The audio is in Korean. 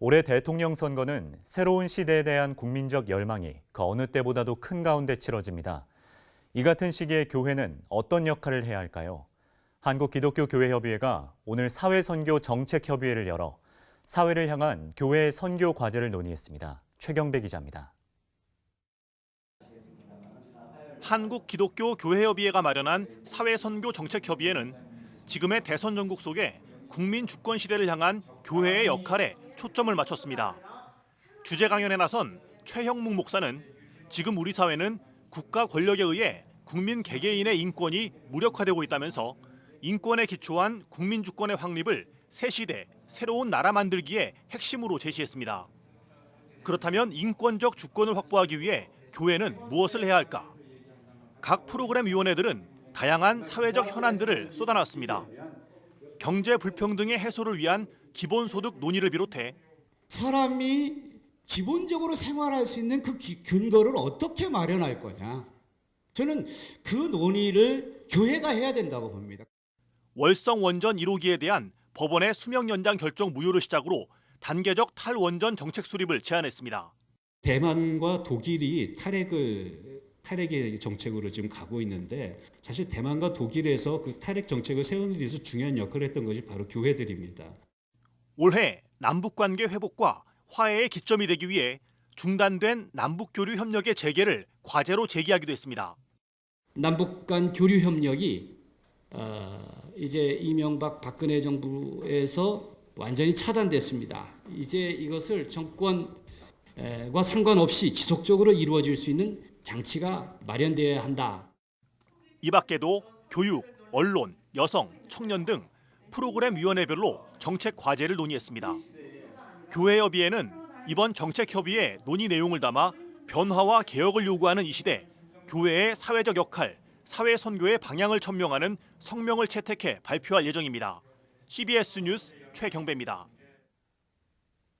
올해 대통령 선거는 새로운 시대에 대한 국민적 열망이 그 어느 때보다도 큰 가운데 치러집니다. 이 같은 시기에 교회는 어떤 역할을 해야 할까요? 한국 기독교 교회 협의회가 오늘 사회 선교 정책 협의회를 열어 사회를 향한 교회의 선교 과제를 논의했습니다. 최경배 기자입니다. 한국 기독교 교회 협의회가 마련한 사회 선교 정책 협의회는 지금의 대선 전국 속에 국민 주권 시대를 향한 교회의 역할에 초점을 맞췄습니다. 주제 강연에 나선 최형묵 목사는 지금 우리 사회는 국가 권력에 의해 국민 개개인의 인권이 무력화되고 있다면서 인권에 기초한 국민 주권의 확립을 새 시대 새로운 나라 만들기의 핵심으로 제시했습니다. 그렇다면 인권적 주권을 확보하기 위해 교회는 무엇을 해야 할까? 각 프로그램 위원회들은 다양한 사회적 현안들을 쏟아놨습니다. 경제 불평등의 해소를 위한 기본소득 논의를 비롯해 사람이 기본적으로 생활할 수 있는 그 기- 근거를 어떻게 마련할 거냐. 저는 그 논의를 교회가 해야 된다고 봅니다. 월성 원전 1호기에 대한 법원의 수명 연장 결정 무효를 시작으로 단계적 탈원전 정책 수립을 제안했습니다. 대만과 독일이 탈핵을 탈핵의 정책으로 지금 가고 있는데 사실 대만과 독일에서 그 탈핵 정책을 세우는 데 있어서 중요한 역할을 했던 것이 바로 교회들입니다. 올해 남북 관계 회복과 화해의 기점이 되기 위해 중단된 남북 교류 협력의 재개를 과제로 제기하기도 했습니다. 남북 간 교류 협력이 어, 이제 이명박 박근혜 정부에서 완전히 차단됐습니다. 이제 이것을 정권과 상관없이 지속적으로 이루어질 수 있는 장치가 마련되어야 한다. 이 밖에도 교육, 언론, 여성, 청년 등 프로그램 위원회별로 정책 과제를 논의했습니다. 교회협의회는 이번 정책협의회 논의 내용을 담아 변화와 개혁을 요구하는 이 시대 교회의 사회적 역할, 사회 선교의 방향을 천명하는 성명을 채택해 발표할 예정입니다. CBS 뉴스 최경배입니다.